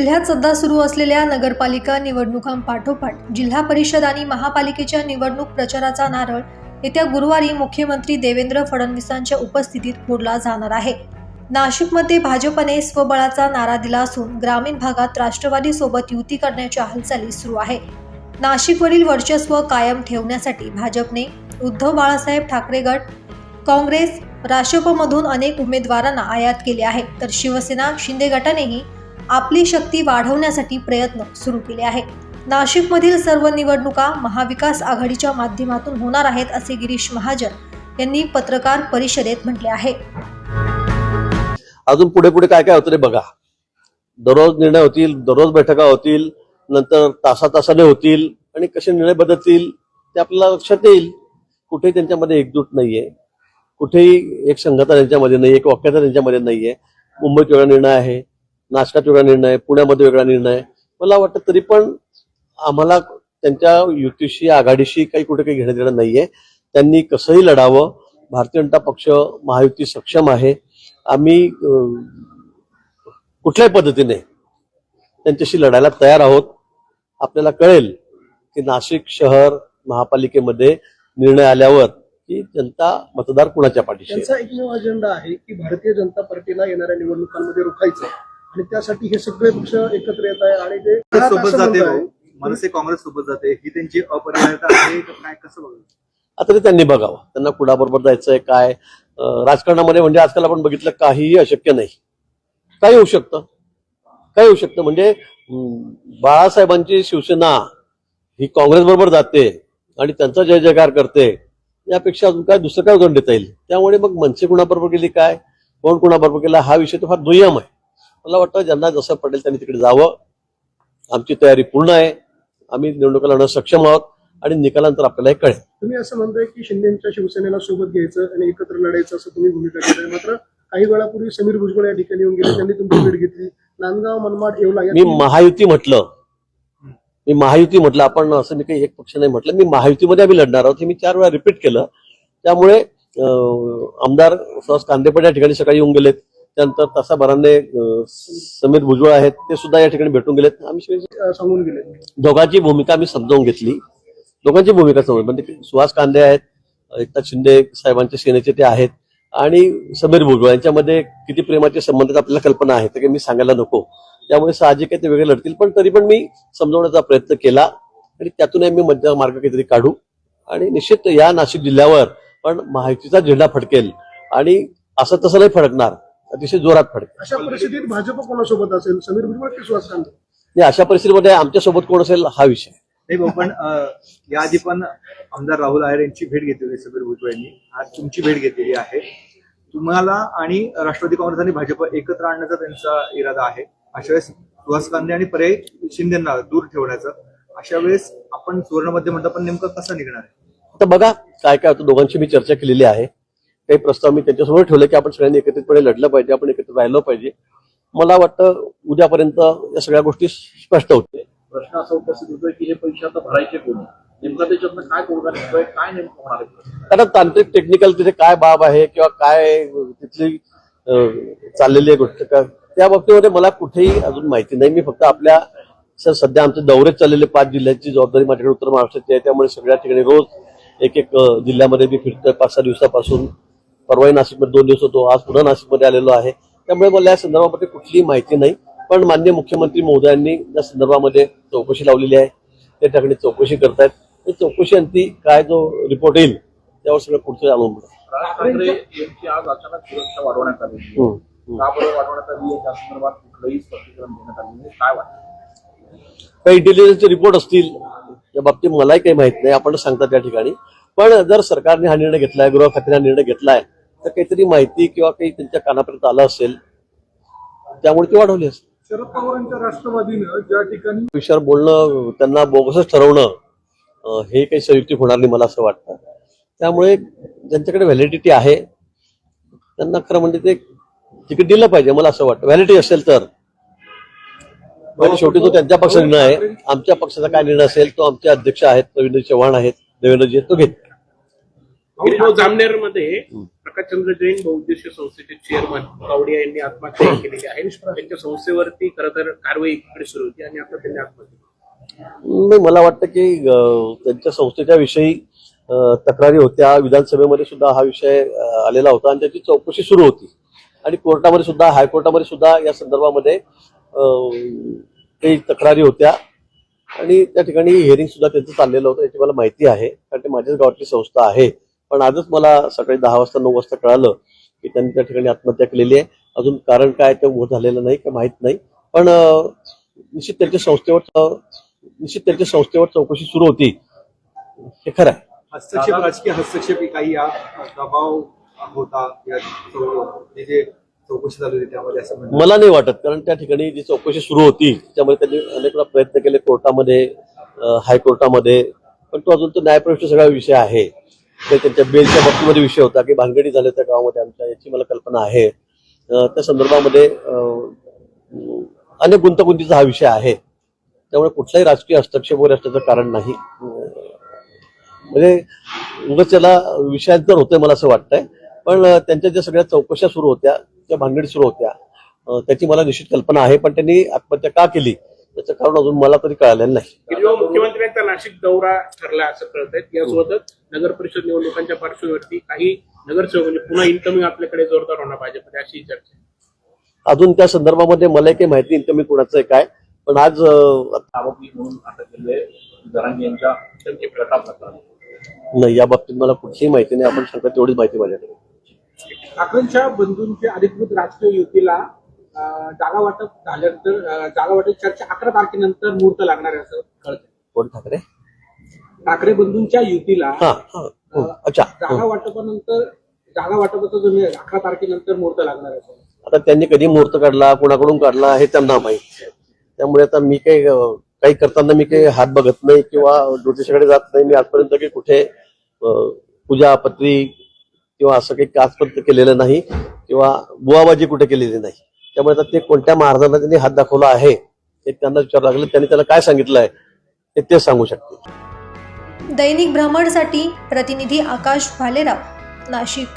जिल्ह्यात सध्या सुरू असलेल्या नगरपालिका निवडणुकांपाठोपाठ जिल्हा परिषद आणि महापालिकेच्या निवडणूक प्रचाराचा नारळ येत्या गुरुवारी मुख्यमंत्री देवेंद्र फडणवीसांच्या उपस्थितीत फोडला जाणार आहे. नाशिकमध्ये भाजपने स्वबळाचा नारा दिला असून ग्रामीण भागात राष्ट्रवादीसोबत युती करण्याच्या हालचाली सुरू आहे. नाशिकवरील वर्चस्व कायम ठेवण्यासाठी भाजपने उद्धव बाळासाहेब ठाकरे गट काँग्रेस राष्ट्रपमधून अनेक उमेदवारांना आयात केले आहे. तर शिवसेना शिंदे गटानेही आपली शक्ती वाढवण्यासाठी प्रयत्न सुरू केले आहे नाशिकमधील सर्व निवडणुका महाविकास आघाडीच्या माध्यमातून होणार आहेत असे गिरीश महाजन यांनी पत्रकार परिषदेत म्हटले आहे. अजून पुढे पुढे काय काय होतं रे बघा. दररोज निर्णय होतील दररोज बैठका होतील नंतर तासा तासाने होतील आणि कसे निर्णय बदलतील ते आपल्याला लक्षात येईल. कुठेही त्यांच्यामध्ये एकजूट नाहीये. कुठेही एक संघता त्यांच्यामध्ये नाही एक वाक्यता त्यांच्यामध्ये नाहीये. मुंबईत वेगळा निर्णय आहे. नाशकात वेगळा निर्णय पुण्यामध्ये वेगळा निर्णय. मला वाटतं तरी पण आम्हाला त्यांच्या युतीशी आघाडीशी काही कुठे काही घेणं देणं नाहीये. त्यांनी कसंही लढावं. भारतीय जनता पक्ष महायुती सक्षम आहे. आम्ही कुठल्याही पद्धतीने त्यांच्याशी लढायला तयार आहोत. आपल्याला कळेल की नाशिक शहर महापालिकेमध्ये निर्णय आल्यावर की जनता मतदार कुणाच्या पाठीशी त्यांचा एकमेव अजेंडा आहे की भारतीय जनता पार्टीला येणाऱ्या निवडणुकांमध्ये रोखायचं. आणि त्यासाठी हे सगळे पक्ष एकत्र येत आहे आणि ते सोबत जाते. भाऊ मनसे काँग्रेस सोबत जाते. ही त्यांची अपरिहार्यता आहे काय? कसं बघायचं? आता ते त्यांनी बघावं. त्यांना कुणाबरोबर जायचंय काय? राजकारणामध्ये म्हणजे आजकाल आपण बघितलं काहीही अशक्य नाही. काय होऊ शकतं. काय होऊ शकतं. म्हणजे बाळासाहेबांची शिवसेना ही काँग्रेस बरोबर जाते आणि त्यांचा जय जयकार करते यापेक्षा अजून काय दुसरं काय उदाहरण देता येईल? त्यामुळे मग मनसे कुणाबरोबर गेली काय? कोण कुणाबरोबर गेला? हा विषय तर फार दुय्यम आहे. मला वाटतं ज्यांना जसं पडेल त्यांनी तिकडे जावं. आमची तयारी पूर्ण आहे. आम्ही निवडणुका लढणं सक्षम आहोत आणि निकालानंतर आपल्याला हे कळेल. तुम्ही असं म्हणताय की शिंदेच्या शिवसेनेला सोबत घ्यायचं आणि एकत्र लढायचं असं तुम्ही भूमिका घेताय. मात्र काही वेळापूर्वी समीर भुजबळ या ठिकाणी येऊन गेले. त्यांनी तुमची भेट घेतली. नांदगाव मनमाड येवला या मी महायुती म्हटलं. मी महायुती म्हटलं. आपण असं मी काही एक पक्ष नाही म्हटलं. मी महायुतीमध्ये आम्ही लढणार आहोत. हे मी चार वेळा रिपीट केलं. त्यामुळे आमदार सुहास कांदेपड या ठिकाणी सकाळी येऊन गेलेत. त्यानंतर तसा अं, समीर भुजबळ आहेत ते सुद्धा या ठिकाणी भेटून गेलेत. आम्ही सांगून गेले. दोघांची भूमिका आम्ही समजावून घेतली. दोघांची भूमिका समजून म्हणजे सुहास कांदे आहेत एकनाथ शिंदे साहेबांच्या सेनेचे ते आहेत आणि समीर भुजबळ. यांच्यामध्ये किती प्रेमाचे संबंध आपल्याला कल्पना आहे ते मी सांगायला नको. त्यामुळे साहजिक आहे ते वेगळे लढतील पण तरी पण मी समजवण्याचा प्रयत्न केला आणि त्यातूनही मी मध्य मार्ग काहीतरी काढू. आणि निश्चित या नाशिक जिल्ह्यावर पण महायुतीचा झेंडा फडकेल आणि असं तसं नाही फडकणार. अतिशय जोरात फडकेल अशा परिस्थितीत भाजप कोणासोबत असेल? समीर भुजबळ की सुहास आणि अशा परिस्थितीमध्ये आमच्यासोबत कोण असेल हा विषय. नाही भाऊ पण अं, याआधी पण आमदार राहुल आहेर यांची भेट घेतलेली आहे समीर भुजबळ यांनी. आज तुमची भेट घेतलेली आहे. तुम्हाला आणि राष्ट्रवादी काँग्रेस आणि भाजप एकत्र आणण्याचा त्यांचा इरादा आहे. अशा वेळेस सुहास कांदे आणि पर्याय शिंदेना दूर ठेवण्याचं. अशा वेळेस आपण सुवर्ण मध्य म्हणता पण नेमकं कसं निघणार आहे? आता बघा काय काय होतं दोघांची मी चर्चा केलेली आहे. काही प्रस्ताव मी त्यांच्यासमोर ठेवले की आपण सगळ्यांनी एकत्रितपणे लढलं पाहिजे आपण एकत्र राहिलं पाहिजे. मला वाटतं उद्यापर्यंत या सगळ्या गोष्टी स्पष्ट होतील. प्रश्न असा उपस्थित होतोय की हे पैसे आता भरायचे कोणी? नेमका त्याच्यातनं काय तोडगा निघतोय काय नेमकं होणार आहे? कारण तांत्रिक टेक्निकल तिथे काय बाब आहे किंवा काय तिथली चाललेली आहे गोष्ट का त्या बाबतीमध्ये मला कुठेही अजून माहिती नाही. मी फक्त आपल्या सर सध्या आमचे दौरे चाललेले पाच जिल्ह्यांची जबाबदारी माझ्याकडे उत्तर महाराष्ट्राची आहे. त्यामुळे सगळ्या ठिकाणी रोज एक एक जिल्ह्यामध्ये मी फिरतोय. पाच सहा दिवसापासून परवाही नाशिकमध्ये दोन दिवस होतो. आज पुन्हा नाशिकमध्ये आलेलो आहे. त्यामुळे मला या संदर्भामध्ये कुठलीही माहिती नाही. पण मान्य मुख्यमंत्री महोदयांनी या संदर्भामध्ये चौकशी लावलेली आहे. त्या ठिकाणी चौकशी करतायत. चौकशी अंती काय जो रिपोर्ट येईल त्यावर सगळं पुढचं अवलंबून. राज ठाकरे यांची आज अचानक सुरक्षा वाढवण्यात आली. हम्म, हम्म. का बरं वाढवण्यात आली? आहे त्या संदर्भात कुठलंही स्पष्टीकरण देण्यात आलं नाही. काय वाटतं? काही इंटेलिजन्सचे रिपोर्ट असतील त्या बाबतीत मलाही काही माहीत नाही. आपण सांगतात त्या ठिकाणी. पण जर सरकारने हा निर्णय घेतलाय गृह खात्याने हा निर्णय घेतलाय तर काहीतरी माहिती किंवा काही त्यांच्या कानापर्यंत आलं असेल त्यामुळे ती वाढवली असेल. शरद पवारांच्या राष्ट्रवादीनं ज्या ठिकाणी विषयावर बोलणं त्यांना बोगसच ठरवणं हे काही संयुक्तिक होणार नाही मला असं वाटतं. त्यामुळे ज्यांच्याकडे व्हॅलिडिटी आहे त्यांना खरं म्हणजे ते तिकीट दिलं पाहिजे मला असं वाटतं. व्हॅलिडिटी असेल तर. पण शेवटी तो त्यांच्या पक्षाचा निर्णय आहे. आमच्या पक्षाचा काय निर्णय असेल तो आमचे अध्यक्ष आहेत रवींद्र चव्हाण आहेत देवेंद्रजी तो घेत गिरीराव जामनेरमध्ये प्रकाशचंद्र जैन बहुउद्देशीय संस्थेचे चेअरमन गावडिया यांनी आत्महत्या केलेली आहे. त्यांच्या संस्थेवरती खरं तर कारवाई एकीकडे सुरू होती आणि आता त्यांनी आत्महत्या मला वाटतं की त्यांच्या संस्थेच्या विषयी तक्रारी होत्या. विधानसभेमध्ये सुद्धा हा विषय आलेला होता आणि त्याची चौकशी सुरू होती. आणि कोर्टामध्ये सुद्धा हायकोर्टामध्ये सुद्धा या संदर्भामध्ये काही तक्रारी होत्या. आणि त्या ठिकाणी हिअरिंग सुद्धा त्यांचं चाललेलं होतं याची मला माहिती आहे. कारण ते माझ्याच गावातली संस्था आहे. पण आजच मला सकाळी दहा वाजता नऊ वाजता कळालं की त्यांनी त्या ठिकाणी आत्महत्या केलेली आहे. अजून कारण काय ते उभं झालेलं नाही काही माहीत नाही. पण निश्चित त्यांच्या संस्थेवर निश्चित त्यांच्या संस्थेवर चौकशी सुरू होती. हे खरं आहे. हस्तक्षेप राजकीय हस्तक्षेप काही दबाव होता जे चौकशी त्यामध्ये असं मला नाही वाटत कारण त्या ठिकाणी जी चौकशी सुरू होती त्याच्यामध्ये त्यांनी अनेक वेळा प्रयत्न केले कोर्टामध्ये हायकोर्टामध्ये. पण तो अजून तो न्यायप्रविष्ट सगळा विषय आहे. त्यांच्या बेलच्या बाबतीमध्ये विषय होता की भानगडी झाल्या त्या गावामध्ये आमच्या याची मला कल्पना आहे. त्या संदर्भामध्ये अनेक गुंतागुंतीचा हा विषय आहे. त्यामुळे कुठलाही राजकीय हस्तक्षेप वगैरे असण्याचं कारण नाही. म्हणजे उगाच त्याला विषयांतर होतंय मला असं वाटतंय. पण त्यांच्या ज्या सगळ्या चौकशा सुरू होत्या त्या भानगडी सुरू होत्या त्याची मला निश्चित कल्पना आहे. पण त्यांनी आत्महत्या का केली? त्याचं कारण अजून मला तरी कळालेलं नाही. मुख्यमंत्र्यांचा नाशिक दौरा ठरला असं कळत आहे यासोबतच नगर परिषद निवडणुकांच्या पार्श्वभूमीवरती काही नगरसेवक म्हणजे पुन्हा इन्कमिंग आपल्याकडे जोरदार होणार भाजपमध्ये अशी चर्चा आहे. अजून त्या संदर्भामध्ये मला काही माहिती कमी कोणाचं आहे काय. पण आज म्हणून नाही या बाबतीत मला कुठलीही माहिती नाही. आपण सांगता तेवढीच माहिती माझ्याकडे. ठाकरेंच्या बंधूंच्या अधिकृत राजकीय युतीला जागा वाटप झाल्यानंतर जागा वाटप चर्चा अकरा तारखेनंतर मुहूर्त लागणार आहे असं कळतं कोण ठाकरे? ठाकरे बंधूंच्या युतीला हा हा हो, अच्छा जागा हो. वाटपानंतर जागा वाटपाचा जो निर्णय अकरा तारखेनंतर मुहूर्त लागणार आहे असं. आता त्यांनी कधी मुहूर्त काढला कोणाकडून काढला हे त्यांना माहीत त्यामुळे आता मी काही अं, काही करताना मी काही हात बघत नाही किंवा ज्योतिषाकडे जात नाही. मी आजपर्यंत काही कुठे अं, पूजा पत्री किंवा असं काही आजपर्यंत केलेलं नाही किंवा बुवाबाजी कुठे केलेली नाही. त्यामुळे आता ते कोणत्या महाराजांना त्यांनी हात दाखवला आहे ते त्यांना विचार लागलं. त्यांनी त्याला काय सांगितलं आहे ते ते सांगू शकते दैनिक भ्रमणसाठी प्रतिनिधी आकाश भालेराव नाशिक.